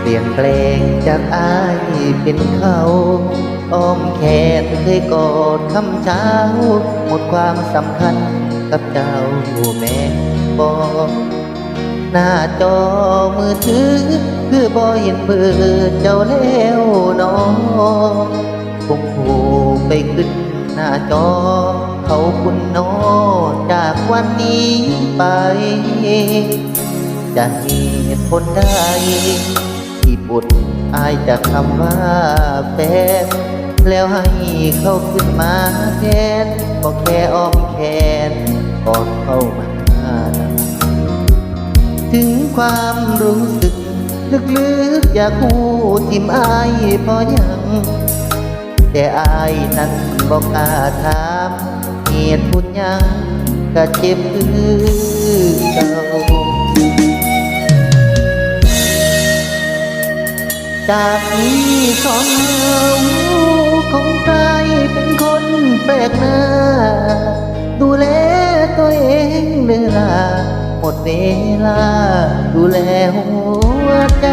เสียงเพลงจากอายเป็นเขาอ้อมแขนเคยกอดคำเช้า หมดความสำคัญกับเจ้าแม่บอกหน้าจอมือถือ คือบ่เห็นเบอร์เจ้าแล้วน้องคงผูไปขึ้นหน้าจอ เขาคุณน้อจากวันนี้ไป จะเหตุผลใด ที่ปุดอายจากคำว่าแฟนแล้วให้เขาขึ้นมาแทนบอกแค่อ้อมแขนกอดเข้ามาถึงความรู้สึก ลึกๆ อยากหูทิมอายพอยัง แต่อายนั้นบอกกล้าถาม เหตุผลยังก็เจ็บคือเก่า จากนี้ของเราคงกลายเป็นคนแปลกหน้า ดูแลตัวเองเวลาหมดเวลา ดูแลหัวใจ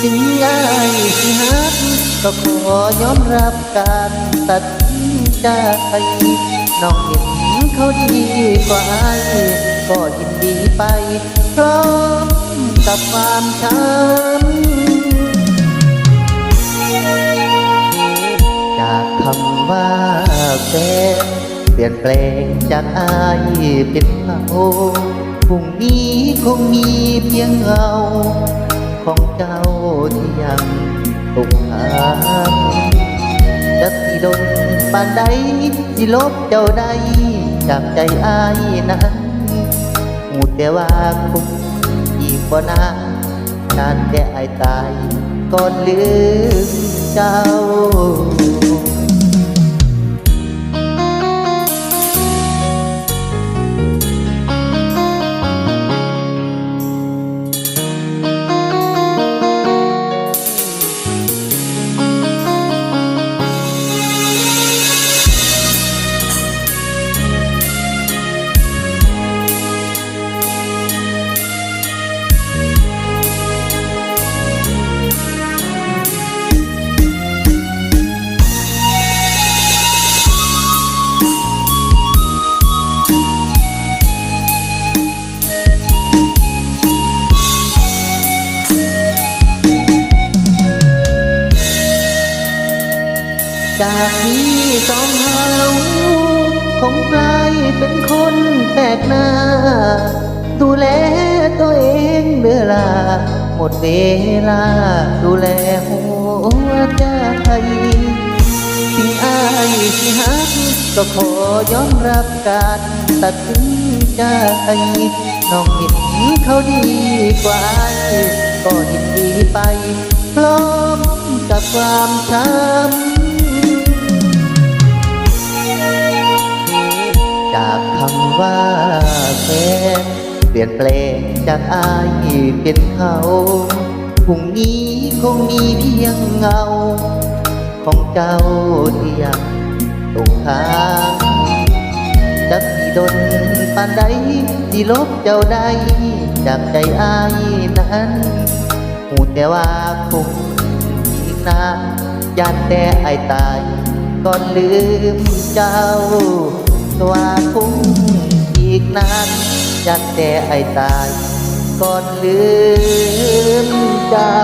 ถึงง่ายสิฮักก็ขอยอมรับการตัดสินใจน้องเห็นเขาดีกว่าอายก็ยินดีไป พร้อมกับความช้ำ คำว่าแฟนเปลี่ยนแปลงจากอายเป็นเขาพรุ่งนี้คงมีเพียงเงาของเจ้าที่ยังตกหาจะสิดนปานใดสิลบเจ้าใดจากใจอายนั้นหูแต่ว่าคงอีกบ่นานนานแต่อายตายก่อนลืมเจ้า จากที่สองเฮาคงกลายเป็นคนแปลกหน้า ดูแลตัวเองเวลา หมดเวลา ดูแลหัวใจสิ่งอายที่ฮักก็ขอยอมรับการตัดสินใจน้องเห็นเขาดีกว่าก็ยินดีไป พร้อมกับความช้ำ ยนแปลงจากอายเป็นเขาพรุ่งนี้คงมีเพียงเงา ของเจ้าที่ยังตกค้างจักสิดนปานใดสิลบเจ้าใดจากใจอายนั้นหูแต่ว่าคงอีกนานยันแต่อายตายก่อนลืมเจ้าว่าคงอีกนาน จันแต่ไอตาย ก่อนลืมเจ้า